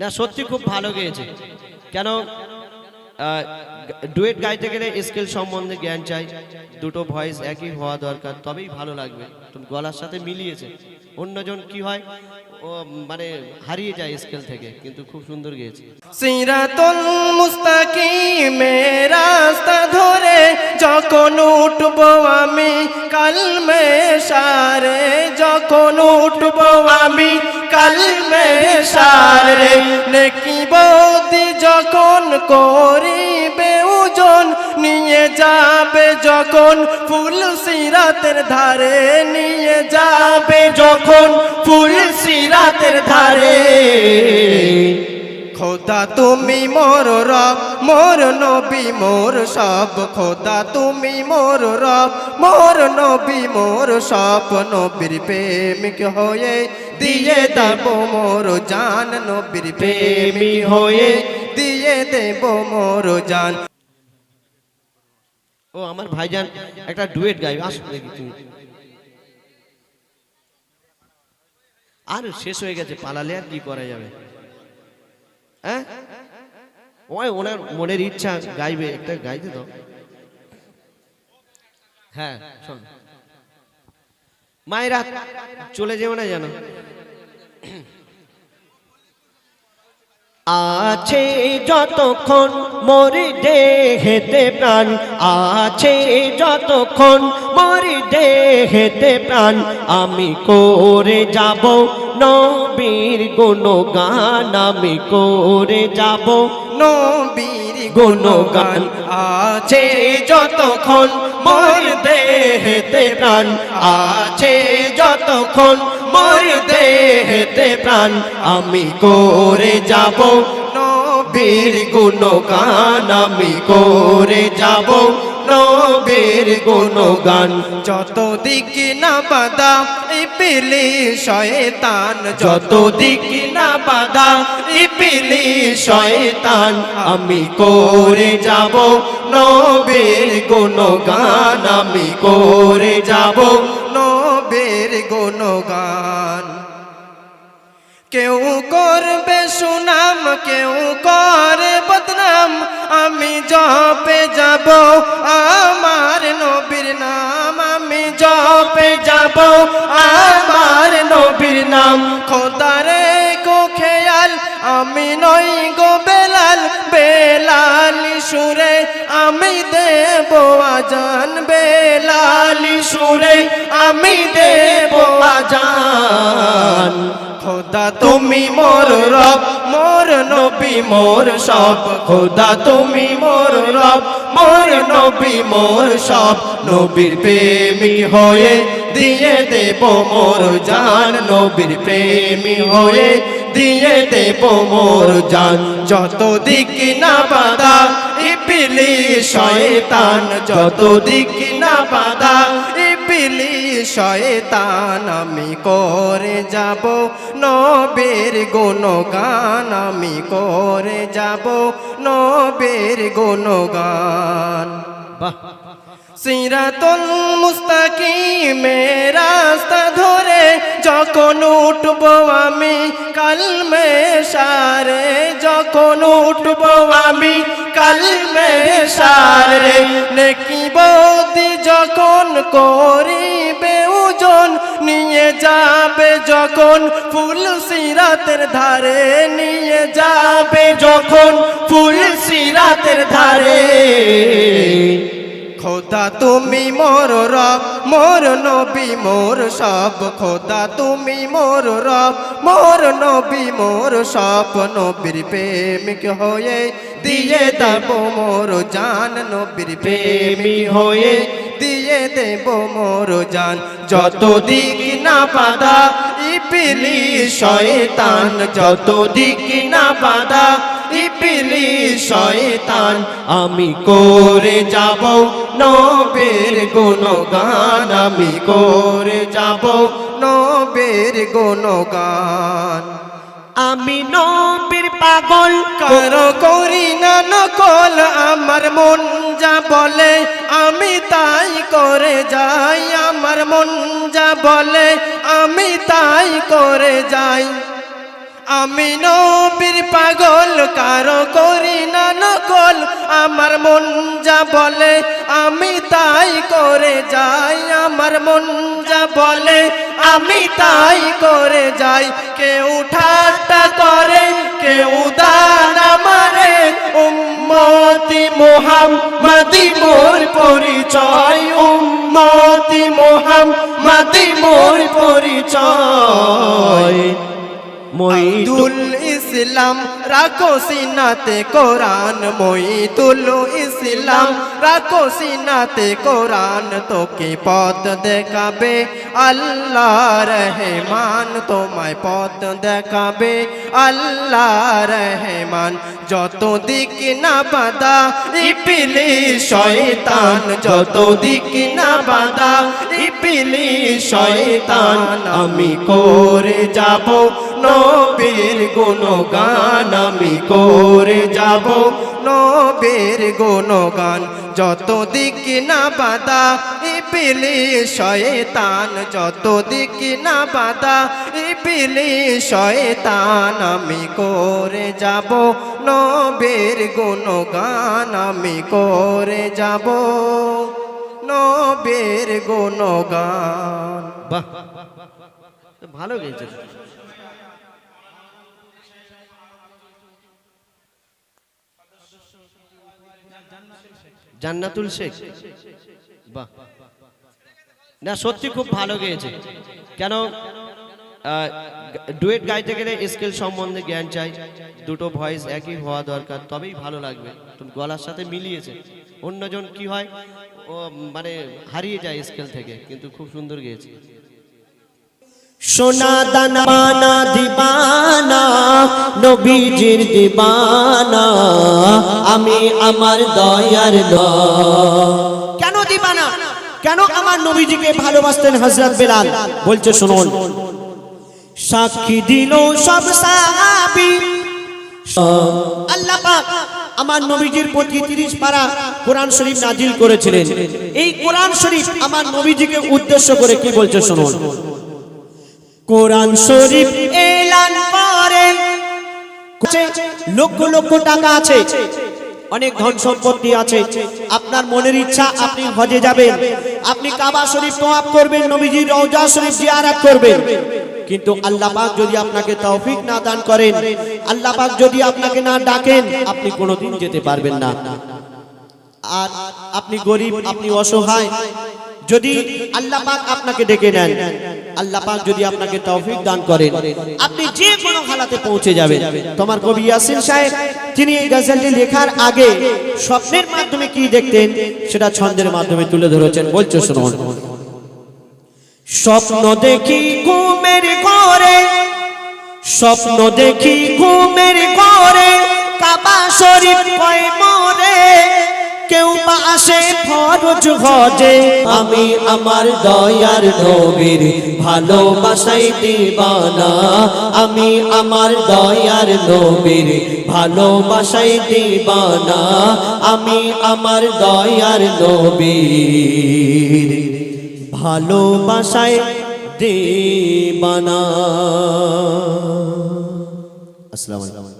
না, সত্যি খুব ভালো গেয়েছে। কেন? ডুয়েট গাইতে গেলে স্কেল সম্বন্ধে জ্ঞান চাই, দুটো ভয়েস একই হওয়া দরকার, তবেই ভালো লাগবে। তুমি গলার সাথে মিলিয়েছে। অন্যজন কি হয়, ও মানে হারিয়ে যায় স্কেল থেকে, কিন্তু খুব সুন্দর গেয়েছে। সিরাতুল মুস্তাকিমে রাস্তা ধরে যখন উঠব আমি, কালমে সারে, যখন উঠব আমি কালমে সারে নেকি বৌদি যখন করিবে ওজন, নিয়ে যাবে যখন ফুল সিরাতের ধারে, নিয়ে যাবে যখন ফুল সিরাতের ধারে। খোদা তুমি মোর রব, মোর নবী, মোর সব। খোদা তুমি মোর রব, মোর নবী, মোর সব। নবীর প্রেমিক হয়ে দিয়ে দেব মোর জান। নবীর প্রেমিক হয়ে দিয়ে দেব মোর জান। ও, আমার ভাইজান, একটা ডুয়েট গাই আসো দেখি আর, শেষ হয়ে গেছে, পালালে আর কি করা যাবে? হ্যাঁ? ওই ওনার মনের ইচ্ছা, গাইবে, একটা গাইতে তো হ্যাঁ শোন। মায়েরা, চলে যেও না জানো আছে যতক্ষণ মরি দেহেতে প্রাণ, আছে যতক্ষণ মরি দেহেতে প্রাণ, আমি করে যাব নবীর গুণগান, আমি করে যাব নবীর গুণগান, আছে যতক্ষণ মোর দেহেতে প্রাণ, আছে যতক্ষণ মোর দেহেতে প্রাণ, আমি করে যাব নবীর গুণগান, আমি করে যাব নবীর গুণগান। যত দিকে না এই পেলে শয়তান যত দিক না বাধা ইপিলি শয়তান, আমি করে যাব নবীর গুণগান, আমি করে যাব গুণগান। কেউ করবে সুনাম, কেউ করে বদনাম। আমি জপে যাব, আমার নবীর নাম। আমি জপে যাব, আমার নবীর নাম। খোদারে খেয়াল আমি নই গো বেলাল বেলাল সুরে আমি দেব আজান, বেলাল সুরে আমি দেব আজান। খোদা তুমি মোর রব, মোর নবী মোর সব। খোদা তুমি মোর রব, মোর নবী মোর সব। নবীর প্রেমী হয়ে দিয়ে দেব মোর জান। নবীর প্রেমী হয়ে দিয়ে দেব মোর জান। যত দিক না বাধা ইপিলি শয়তান। যত দিক না বাধা ইপিলি শয়তান, আমি করে যাব। নবের গুণগান, আমি করে যাব। নবের গুণগান। বাহ। সিরাতুল মুস্তাকিমে রাস্তা ধরে যখন উঠব আমি, কালমে সারে, যখন উঠব আমি, কালমে সারে। নেকি বদি যখন করিবে ওজন, নিয়ে যাবে যখন ফুল সিরাতের ধারে, নিয়ে যাবে যখন ফুল সিরাতের ধারে। খোদা, তুমি মোর রব, মোর নবী, মোর সব খোদা, তুমি মোর রব, মোর নবী, মোর সব নবীর প্রেমিক হয়ে দিয়ে দেব মোর জান, নবীর প্রেমী হয়ে দিয়ে দেব মোর জান। যত দিক না বাধা ইপিলি শয়তান যত দিক না বাধা ইপিলি শয়তান আমি করে যাব নবের গুণগান আমি করে যাব নবের গুণগান। আমি নবীর পাগল কারও করি না নকল আমার মন যা বলে আমি তাই করে যাই আমার মন যা বলে আমি তাই করে যাই। আমি নবীর পাগল, কারও করি না নকল। আমার মন যা বলে, আমি তাই করে যাই। আমার মন যা বলে, আমি তাই করে যাই। কেউ ঠাট্টা করে, কেউ দানা মারে উম্মতি মোহাম্মদি মোর পরিচয়, উম্মতি মোহাম্মদি মোর পরিচয়। মইদুল ইসলাম রাখো সিনাতে কোরআন মইদুল ইসলাম। রাখো সিনাতে কোরআন, তোকে পথ দেখাবে। আল্লাহ রহমান তোমায় পথ দেখাবে। আল্লাহ রহমান যত দিক না বাদা ইপিলি শয়তান যত দিক না বাদা ইপিলি শয়তান আমি করে যাব। নবীর গুণগান আমি করে যাব। নবীর গুণগান যত দিক না বাদা ইপিলি শয়তান, যত দিক না বাদা ইপিলি শয়তান, আমি করে যাব নবীর গুণগান, আমি করে যাব নবীর গুণগান। বাহ, ভালো গেয়েছে। জান্নাতুল শেখ। বাহ। না, সত্যি খুব ভালো গেয়েছে। কেন ডুয়েট গাইতে গেলে স্কেল সম্বন্ধে জ্ঞান চাই। দুটো ভয়েস একই হওয়া দরকার, তবেই ভালো লাগবে। তুমি গলার সাথে মিলিয়েছে। অন্যজন কি হয়, ও মানে হারিয়ে যায় স্কেল থেকে, কিন্তু খুব সুন্দর গেয়েছে। সোনা দানা, মানা দিবানা, নবীজির দিবানা, আমি আমার দয়ার দয় কেন দিবানা? কেন আমার নবীজিকে ভালোবাসতেন হযরত বেলাল? বলছে, শুনুন। সাক্ষী দিল সব সাহাবী। আল্লাহ পাক আমার নবীজির প্রতি 30 পারা কোরআন শরীফ নাজিল করেছিলেন। এই কোরআন শরীফ আমার নবীজিকে উদ্দেশ্য করে কি বলছে, শুনুন। কোরআন শরীফ এলান করে। লক্ষ লক্ষ টাকা আছে অনেক ধন সম্পত্তি আছে। আপনার মনের ইচ্ছা আপনি হজে যাবেন। আপনি কাবা শরীফ তোয়াব করবেন নবীজির রওজা শরীফ জিয়ারত করবেন। কিন্তু আল্লাহ পাক যদি আপনাকে তৌফিক না দান করেন আল্লাহ পাক যদি আপনাকে না ডাকেন আপনি কোনোদিন যেতে পারবেন না। আর আপনি গরিব, আপনি অসহায়, যদি আল্লাহ পাক আপনাকে ডেকে নেন, আল্লাহ পাক যদি আপনাকে তৌফিক দান করেন, আপনি যে কোনো হালাতে পৌঁছে যাবেন। তোমার কবি ইয়াসিন সাহেব, তিনি এই গজলটি লেখার আগে স্বপ্নের মাধ্যমে কি দেখতেন, সেটা ছন্দের মাধ্যমে তুলে ধরেছেন, বলছো শুনুন। স্বপ্ন দেখি ঘুমের ঘরে, স্বপ্ন দেখি ঘুমের ঘরে, কাবা শরীফ কয় মরে কেউ বা আসে, ফরজ হজে। আমি আমার দয়ার নবীর ভালোবাসাই দিবানা। আমি আমার দয়ার নবীর ভালোবাসাই দিবানা। আমি আমার দয়ার নবীর ভালোবাসায় দিবানা। আসসালামু আলাইকুম।